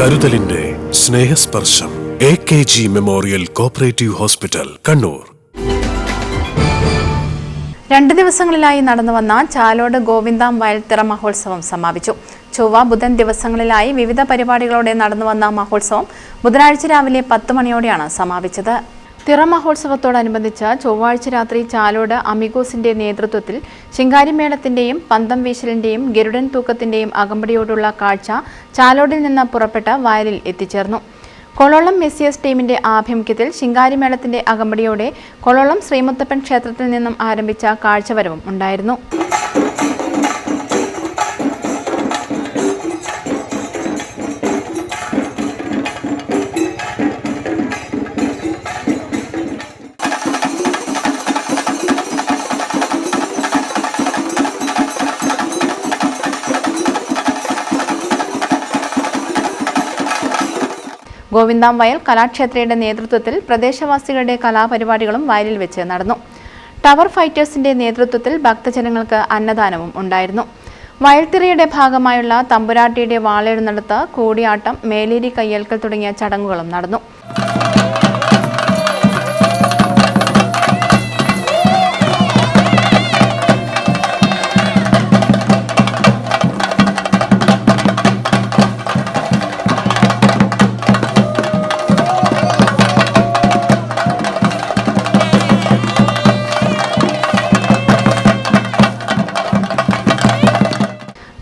കരുതലിന്റെ Snehasparsham A K G memorial cooperative hospital Kannur. രണ്ട് ദിവസങ്ങളിലായി നടന്നു വന്ന ചാലോട് ഗോവിന്ദാം വയൽത്തിറ മഹോത്സവം സമാപിച്ചു. ചൊവ്വ ബുധൻ ദിവസങ്ങളിലായി വിവിധ പരിപാടികളോടെ നടന്നു വന്ന മഹോത്സവം ബുധനാഴ്ച രാവിലെ പത്ത് മണിയോടെയാണ് സമാപിച്ചത്. തിറ മഹോത്സവത്തോടനുബന്ധിച്ച് ചൊവ്വാഴ്ച രാത്രി ചാലോട് അമിഗോസിന്റെ നേതൃത്വത്തിൽ ശിങ്കാരിമേളത്തിന്റെയും പന്തം വീശലിന്റെയും ഗരുഡൻ തൂക്കത്തിന്റെയും അകമ്പടിയോടുള്ള കാഴ്ച ചാലോടിൽ നിന്ന് പുറപ്പെട്ട വയലിൽ എത്തിച്ചേർന്നു. കൊളോളം മെസ്സിയസ് ടീമിന്റെ ആഭിമുഖ്യത്തിൽ ശിങ്കാരിമേളത്തിന്റെ അകമ്പടിയോടെ കൊളോളം ശ്രീമുത്തപ്പൻ ക്ഷേത്രത്തിൽ നിന്നും ആരംഭിച്ച കാഴ്ചവരവും ഉണ്ടായിരുന്നു. ഗോവിന്ദാം വയൽ കലാക്ഷേത്രയുടെ നേതൃത്വത്തിൽ പ്രദേശവാസികളുടെ കലാപരിപാടികളും വയലിൽ വെച്ച് നടന്നു. ടവർ ഫൈറ്റേഴ്സിന്റെ നേതൃത്വത്തിൽ ഭക്തജനങ്ങൾക്ക് അന്നദാനവും ഉണ്ടായിരുന്നു. വയൽത്തിറയുടെ ഭാഗമായുള്ള തമ്പുരാട്ടിയുടെ വാളെഴുന്നടത്ത് കൂടിയാട്ടം മേലേരി കയ്യേൽക്കൽ തുടങ്ങിയ ചടങ്ങുകളും നടന്നു.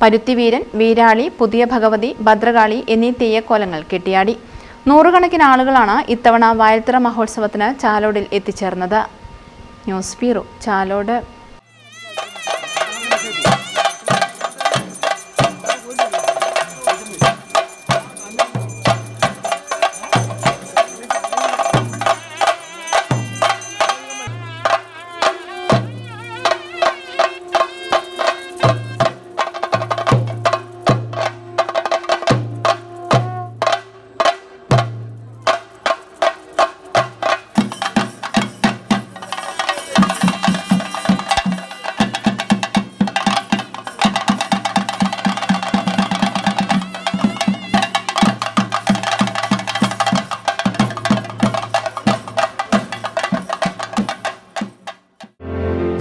പരുത്തിവീരൻ വീരാളി പുതിയ ഭഗവതി ഭദ്രകാളി എന്നീ തെയ്യക്കോലങ്ങൾ കെട്ടിയാടി. നൂറുകണക്കിന് ആളുകളാണ് ഇത്തവണ വയൽത്തറ മഹോത്സവത്തിന് ചാലോടിൽ എത്തിച്ചേർന്നത്. News bureau Chalode.